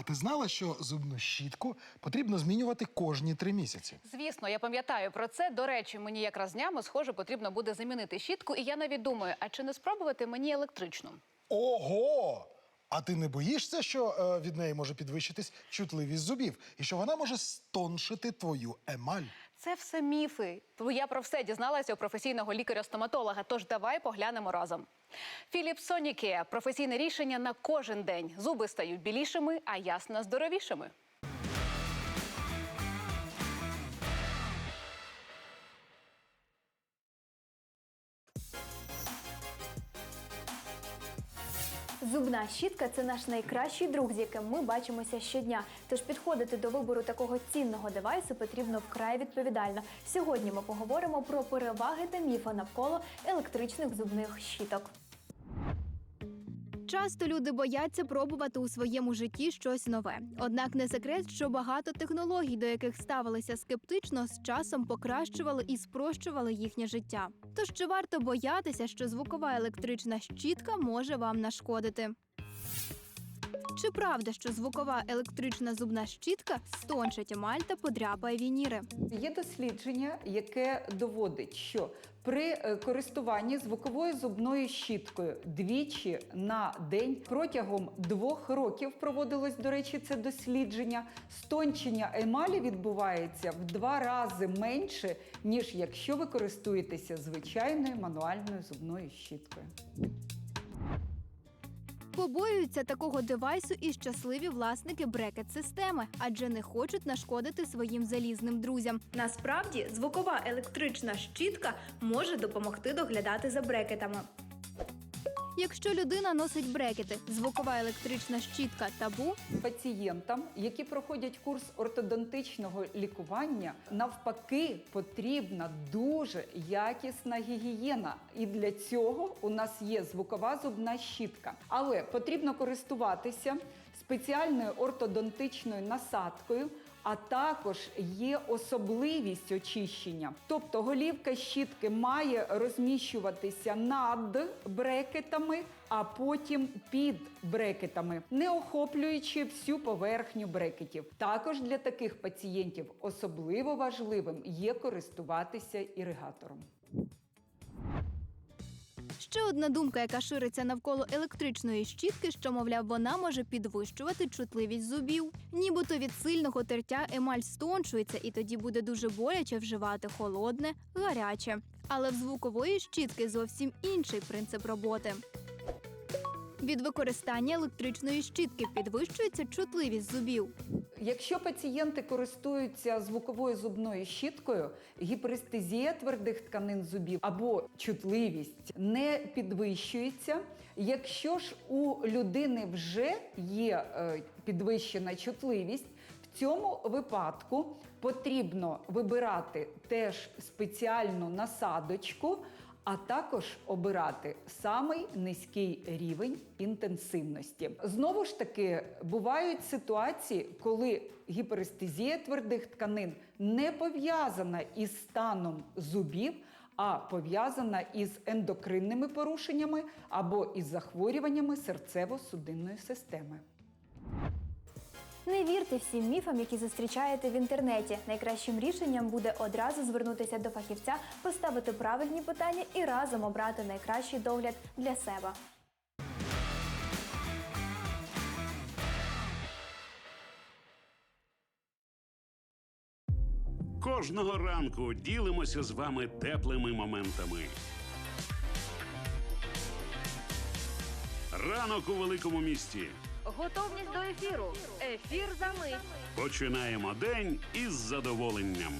А ти знала, що зубну щітку потрібно змінювати кожні три місяці? Звісно, я пам'ятаю про це. До речі, мені якраз днями, схоже, потрібно буде замінити щітку. І я навіть думаю, а чи не спробувати мені електричну? Ого! А ти не боїшся, що е, від неї може підвищитись чутливість зубів, і що вона може стоншити твою емаль? Це все міфи. Я про все дізналася у професійного лікаря-стоматолога. Тож давай поглянемо разом. Філіп Сонікея – професійне рішення на кожен день. Зуби стають білішими, а ясна здоровішими. Зубна щітка це наш найкращий друг, з яким ми бачимося щодня. Тож підходити до вибору такого цінного девайсу потрібно вкрай відповідально. Сьогодні ми поговоримо про переваги та міфи навколо електричних зубних щіток. Часто люди бояться пробувати у своєму житті щось нове. Однак не секрет, що багато технологій, до яких ставилися скептично, з часом покращували і спрощували їхнє життя. Тож чи варто боятися, що звукова електрична щітка може вам нашкодити? Чи правда, що звукова електрична зубна щітка стончить емаль та подряпає вініри? Є дослідження, яке доводить, що при е, користуванні звуковою зубною щіткою двічі на день протягом двох років проводилось, до речі, це дослідження. Стончення емалі відбувається в два рази менше, ніж якщо ви користуєтеся звичайною мануальною зубною щіткою. Побоюються такого девайсу і щасливі власники брекет-системи, адже не хочуть нашкодити своїм залізним друзям. Насправді, звукова електрична щітка може допомогти доглядати за брекетами. Якщо людина носить брекети, звукова електрична щітка табу, Пацієнтам, які проходять курс ортодонтичного лікування, навпаки, потрібна дуже якісна гігієна. І для цього у нас є звукова зубна щітка. Але потрібно користуватися спеціальною ортодонтичною насадкою. А також є особливість очищення. Тобто голівка щітки має розміщуватися над брекетами, а потім під брекетами, не охоплюючи всю поверхню брекетів. Також для таких пацієнтів особливо важливим є користуватися іригатором. Ще одна думка, яка шириться навколо електричної щітки, що, мовляв, вона може підвищувати чутливість зубів. Нібито від сильного тертя емаль стончується, і тоді буде дуже боляче вживати холодне, гаряче. Але в звукової щітки зовсім інший принцип роботи. Від використання електричної щітки підвищується чутливість зубів. Якщо пацієнти користуються звуковою зубною щіткою, гіперестезія твердих тканин зубів або чутливість не підвищується. Якщо ж у людини вже є е, підвищена чутливість, в цьому випадку потрібно вибирати теж спеціальну насадочку, а також обирати самий низький рівень інтенсивності. Знову ж таки, бувають ситуації, коли гіперестезія твердих тканин не пов'язана із станом зубів, а пов'язана із ендокринними порушеннями або із захворюваннями серцево-судинної системи. Не вірте всім міфам, які зустрічаєте в інтернеті. Найкращим рішенням буде одразу звернутися до фахівця, поставити правильні питання і разом обрати найкращий догляд для себе. Кожного ранку ділимося з вами теплими моментами. Ранок у великому місті. Готовність до ефіру. Ефір за мить. Починаємо день із задоволенням.